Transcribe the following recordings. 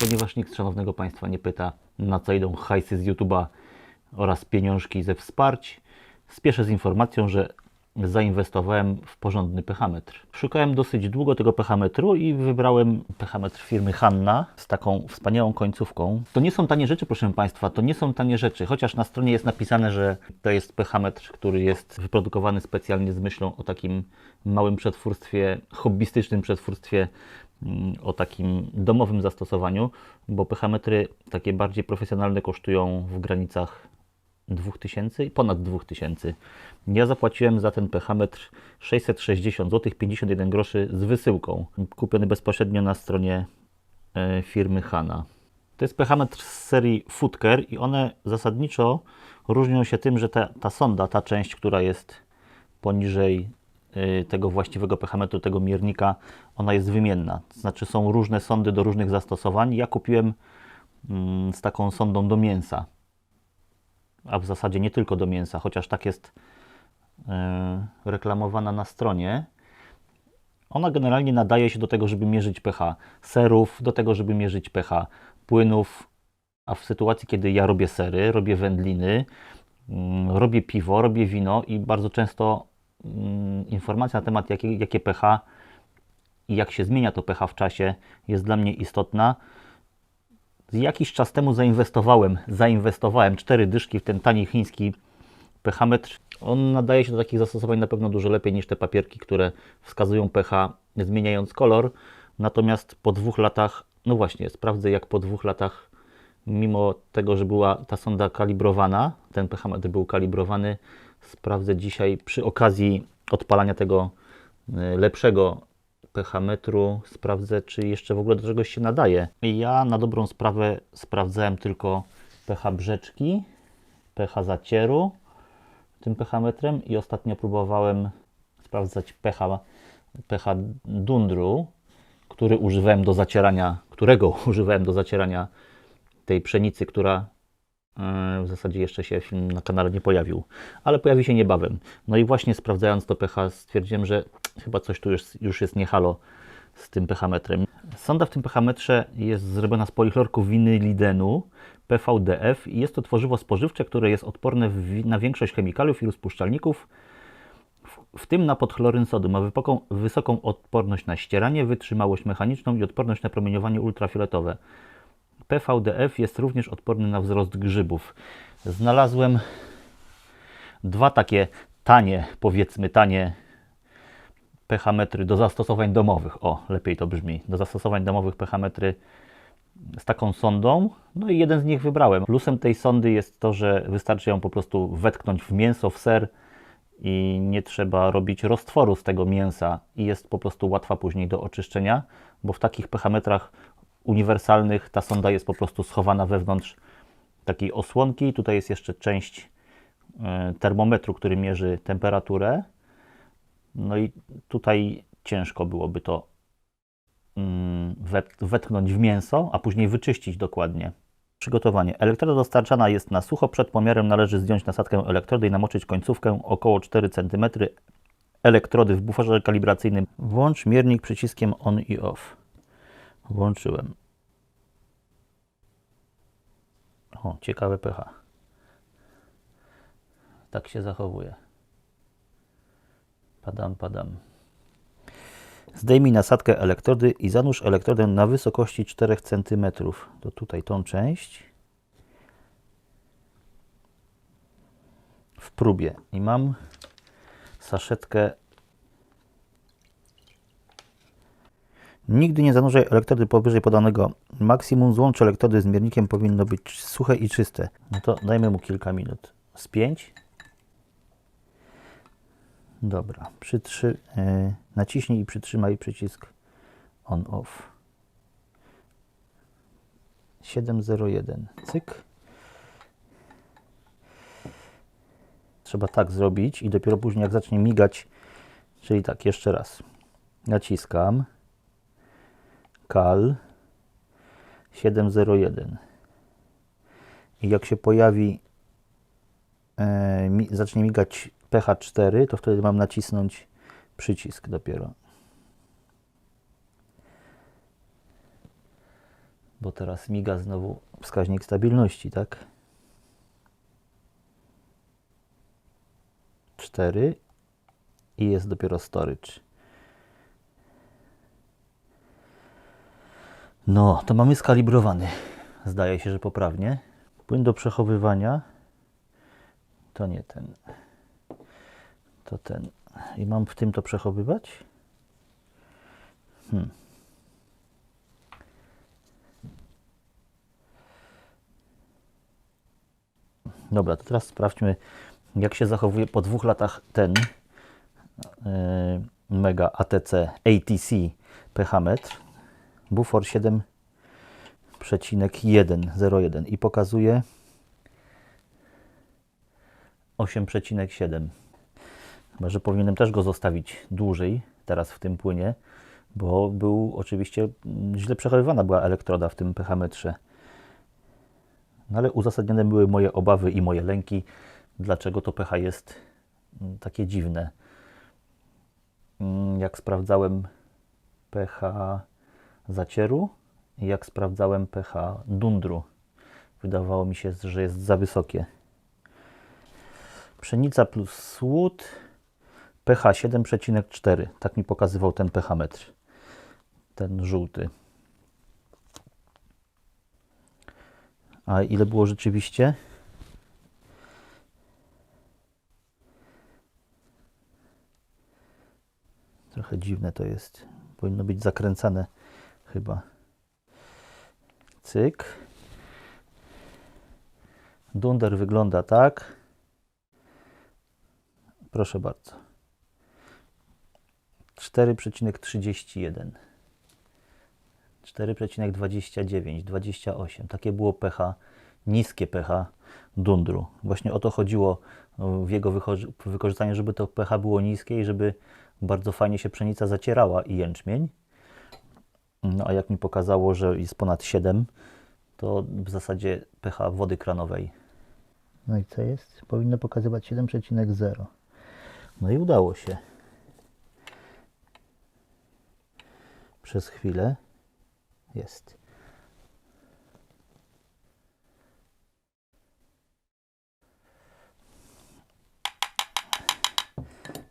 Ponieważ nikt szanownego Państwa nie pyta, na co idą hajsy z YouTube'a oraz pieniążki ze wsparć, spieszę z informacją, że zainwestowałem w porządny pechametr. Szukałem dosyć długo tego pechametru i wybrałem pechametr firmy Hanna z taką wspaniałą końcówką. To nie są tanie rzeczy, proszę Państwa, to nie są tanie rzeczy, chociaż na stronie jest napisane, że to jest pechametr, który jest wyprodukowany specjalnie z myślą o takim małym przetwórstwie, hobbystycznym przetwórstwie o takim domowym zastosowaniu, bo pechametry takie bardziej profesjonalne kosztują w granicach 2000 i ponad 2000. Ja zapłaciłem za ten pechametr 660 zł 51 groszy z wysyłką, kupiony bezpośrednio na stronie e, firmy Hanna. To jest pechametr z serii Footcare i one zasadniczo różnią się tym, że ta, ta sonda, ta część, która jest poniżej tego właściwego pechametru, tego miernika, ona jest wymienna. To znaczy są różne sondy do różnych zastosowań. Ja kupiłem mm, z taką sondą do mięsa, a w zasadzie nie tylko do mięsa, chociaż tak jest y, reklamowana na stronie. Ona generalnie nadaje się do tego, żeby mierzyć pH serów, do tego, żeby mierzyć pH płynów, a w sytuacji, kiedy ja robię sery, robię wędliny, mm, robię piwo, robię wino i bardzo często informacja na temat jakie, jakie pH i jak się zmienia to pH w czasie jest dla mnie istotna. Jakiś czas temu zainwestowałem, zainwestowałem cztery dyszki w ten tani chiński pH-metr. On nadaje się do takich zastosowań na pewno dużo lepiej niż te papierki, które wskazują pH zmieniając kolor. Natomiast po dwóch latach, no właśnie, sprawdzę jak po dwóch latach, mimo tego, że była ta sonda kalibrowana, ten pH-metr był kalibrowany, sprawdzę dzisiaj przy okazji odpalania tego y, lepszego pH-metru, sprawdzę czy jeszcze w ogóle do czegoś się nadaje. Ja na dobrą sprawę sprawdzałem tylko pH brzeczki, pH zacieru tym pH-metrem i ostatnio próbowałem sprawdzać pH, pH dundru, który używałem do zacierania, którego używałem do zacierania tej pszenicy, która w zasadzie jeszcze się film na kanale nie pojawił, ale pojawi się niebawem. No i właśnie sprawdzając to pH stwierdziłem, że chyba coś tu już, już jest nie halo z tym pH-metrem. Sonda w tym pH-metrze jest zrobiona z polichlorku winylidenu PVDF i jest to tworzywo spożywcze, które jest odporne na większość chemikaliów i rozpuszczalników, w, tym na podchloryn sodu. Ma wysoką, wysoką odporność na ścieranie, wytrzymałość mechaniczną i odporność na promieniowanie ultrafioletowe. PVDF jest również odporny na wzrost grzybów. Znalazłem dwa takie tanie, powiedzmy tanie pH-metry do zastosowań domowych. O, lepiej to brzmi. Do zastosowań domowych pH-metry z taką sondą. No i jeden z nich wybrałem. Plusem tej sondy jest to, że wystarczy ją po prostu wetknąć w mięso, w ser i nie trzeba robić roztworu z tego mięsa i jest po prostu łatwa później do oczyszczenia, bo w takich pH-metrach uniwersalnych ta sonda jest po prostu schowana wewnątrz takiej osłonki. Tutaj jest jeszcze część e, termometru, który mierzy temperaturę. No i tutaj ciężko byłoby to mm, wet- wetknąć w mięso, a później wyczyścić dokładnie. Przygotowanie. Elektroda dostarczana jest na sucho. Przed pomiarem należy zdjąć nasadkę elektrody i namoczyć końcówkę około 4 cm elektrody w buforze kalibracyjnym. Włącz miernik przyciskiem on i off. Włączyłem. O, ciekawe pH. Tak się zachowuje. Padam, padam. Zdejmij nasadkę elektrody i zanurz elektrodę na wysokości 4 cm. To tutaj tą część. W próbie. I mam saszetkę. Nigdy nie zanurzaj elektrody powyżej podanego maksimum. Złącz elektrody z miernikiem powinno być suche i czyste. No to dajmy mu kilka minut. Z 5. Dobra, Przytrzy, yy, naciśnij i przytrzymaj przycisk on-off. 701, cyk. Trzeba tak zrobić i dopiero później jak zacznie migać, czyli tak, jeszcze raz. Naciskam. Kal 701. I jak się pojawi, e, mi, zacznie migać pH 4, to wtedy mam nacisnąć przycisk dopiero. Bo teraz miga znowu wskaźnik stabilności, tak? 4 i jest dopiero storage. No, to mamy skalibrowany. Zdaje się, że poprawnie. Płyn do przechowywania to nie ten. To ten. I mam w tym to przechowywać? Hmm. Dobra, to teraz sprawdźmy, jak się zachowuje po dwóch latach ten yy, Mega ATC ATC pH-metr. Bufor 7,101 i pokazuje 8,7. Chyba, że powinienem też go zostawić dłużej teraz w tym płynie, bo był oczywiście źle przechowywana była elektroda w tym pH-metrze. No ale uzasadnione były moje obawy i moje lęki, dlaczego to pH jest mm, takie dziwne. Mm, Jak sprawdzałem pH zacieru jak sprawdzałem pH dundru, wydawało mi się, że jest za wysokie. Pszenica plus słód pH 7,4. Tak mi pokazywał ten pH metr. Ten żółty. A ile było rzeczywiście? Trochę dziwne to jest. Powinno być zakręcane chyba. Cyk. Dunder wygląda tak. Proszę bardzo. 4,31. 4,29, 28. Takie było pH, niskie pH dundru. Właśnie o to chodziło w jego wykorzystaniu, żeby to pH było niskie i żeby bardzo fajnie się pszenica zacierała i jęczmień. No a jak mi pokazało, że jest ponad 7, to w zasadzie pH wody kranowej. No i co jest? Powinno pokazywać 7,0. No i udało się. Przez chwilę jest.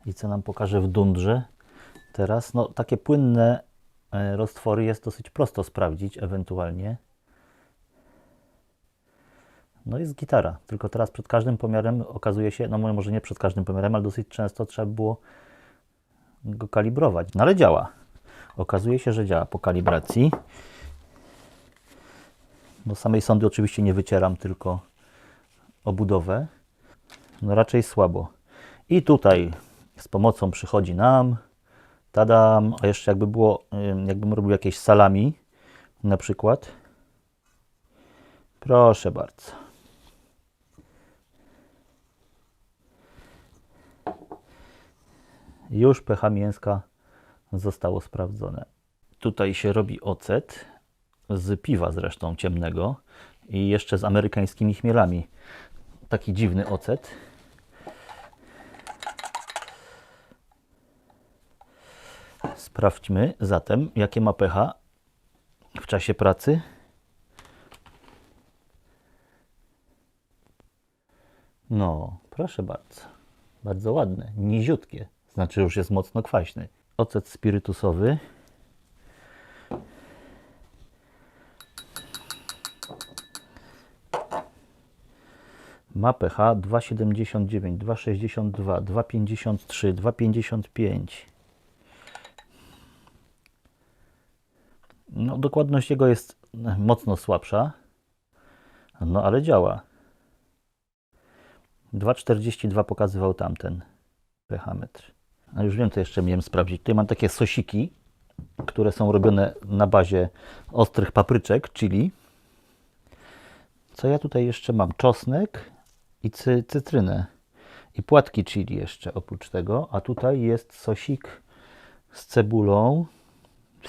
I co nam pokaże w dundrze? Teraz, no takie płynne roztwory jest dosyć prosto sprawdzić, ewentualnie. No jest gitara, tylko teraz przed każdym pomiarem okazuje się, no może nie przed każdym pomiarem, ale dosyć często trzeba było go kalibrować. No ale działa. Okazuje się, że działa po kalibracji. Do samej sondy oczywiście nie wycieram, tylko obudowę. No raczej słabo. I tutaj z pomocą przychodzi nam, tadam, a jeszcze jakby było, ym, jakbym robił jakieś salami na przykład. Proszę bardzo. Już pH mięska zostało sprawdzone. Tutaj się robi ocet z piwa zresztą ciemnego i jeszcze z amerykańskimi chmielami. Taki dziwny ocet. Sprawdźmy zatem, jakie ma pH w czasie pracy. No, proszę bardzo. Bardzo ładne, niziutkie. Znaczy już jest mocno kwaśny. Ocet spirytusowy. Ma pH 2,79, 2,62, 2,53, 2,55. No, dokładność jego jest mocno słabsza, no ale działa. 2,42 pokazywał tamten pH metr. A już wiem, co jeszcze miałem sprawdzić. Tutaj mam takie sosiki, które są robione na bazie ostrych papryczek, chili. Co ja tutaj jeszcze mam? Czosnek i cy cytrynę. I płatki chili jeszcze oprócz tego. A tutaj jest sosik z cebulą,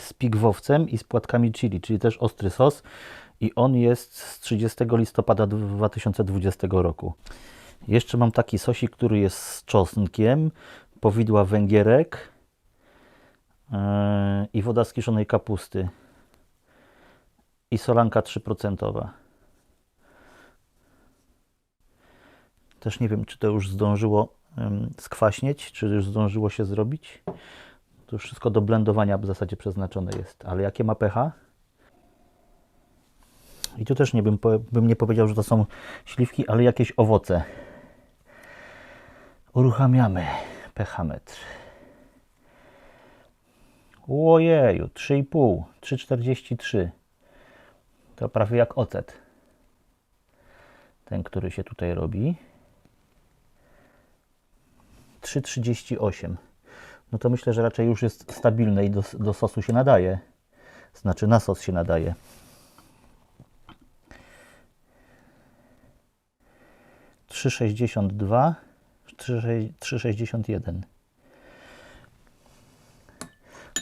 z pigwowcem i z płatkami chili, czyli też ostry sos. I on jest z 30 listopada 2020 roku. Jeszcze mam taki sosik, który jest z czosnkiem, powidła węgierek yy, i woda z kiszonej kapusty. i solanka 3%. Też nie wiem, czy to już zdążyło skwaśnieć, czy już zdążyło się zrobić. To już wszystko do blendowania w zasadzie przeznaczone jest. Ale jakie ma pH? I tu też nie bym, bym nie powiedział, że to są śliwki, ale jakieś owoce. Uruchamiamy pH-metr. Ojeju, 3,5, 3,43. To prawie jak ocet. Ten, który się tutaj robi. 3,38. No to myślę, że raczej już jest stabilne i do, do sosu się nadaje. Znaczy na sos się nadaje. Trzy sześćdziesiąt dwa, trzy sześćdziesiąt jeden.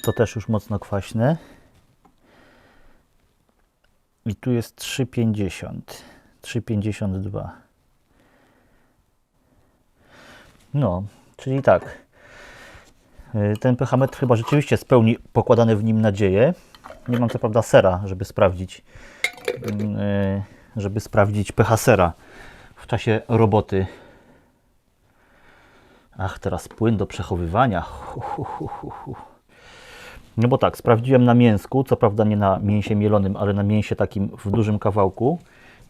To też już mocno kwaśne. I tu jest 3,50. 3,52. No, czyli tak. Y, Ten pH-metr chyba rzeczywiście spełni pokładane w nim nadzieje. Nie mam co prawda sera, żeby sprawdzić, mm, y, żeby sprawdzić pH sera w czasie roboty. Ach, teraz płyn do przechowywania. No bo tak, sprawdziłem na mięsku, co prawda nie na mięsie mielonym, ale na mięsie takim w dużym kawałku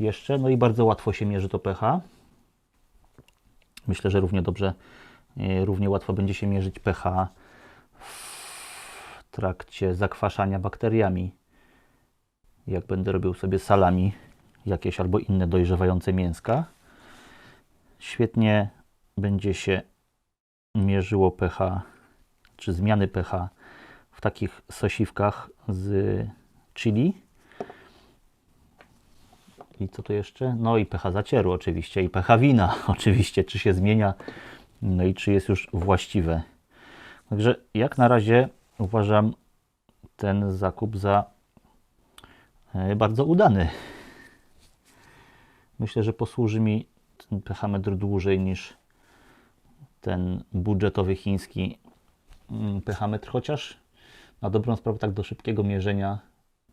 jeszcze. No i bardzo łatwo się mierzy to pH. Myślę, że równie dobrze, e, równie łatwo będzie się mierzyć pH w trakcie zakwaszania bakteriami. Jak będę robił sobie salami jakieś albo inne dojrzewające mięska. Świetnie będzie się mierzyło pH, czy zmiany pH w takich sosiwkach z chili. I co tu jeszcze? No i pH zacieru oczywiście i pH wina oczywiście, czy się zmienia, no i czy jest już właściwe. Także jak na razie uważam ten zakup za e, bardzo udany. Myślę, że posłuży mi ten pH-metr dłużej niż ten budżetowy chiński mm, pH-metr, chociaż na dobrą sprawę tak do szybkiego mierzenia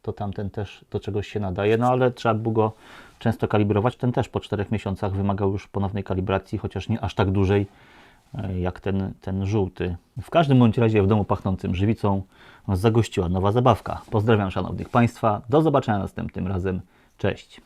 to tamten też do czegoś się nadaje, no ale trzeba było go często kalibrować. Ten też po 4 miesiącach wymagał już ponownej kalibracji, chociaż nie aż tak dużej jak ten, ten żółty. W każdym bądź razie w domu pachnącym żywicą zagościła nowa zabawka. Pozdrawiam szanownych Państwa, do zobaczenia następnym razem. Cześć.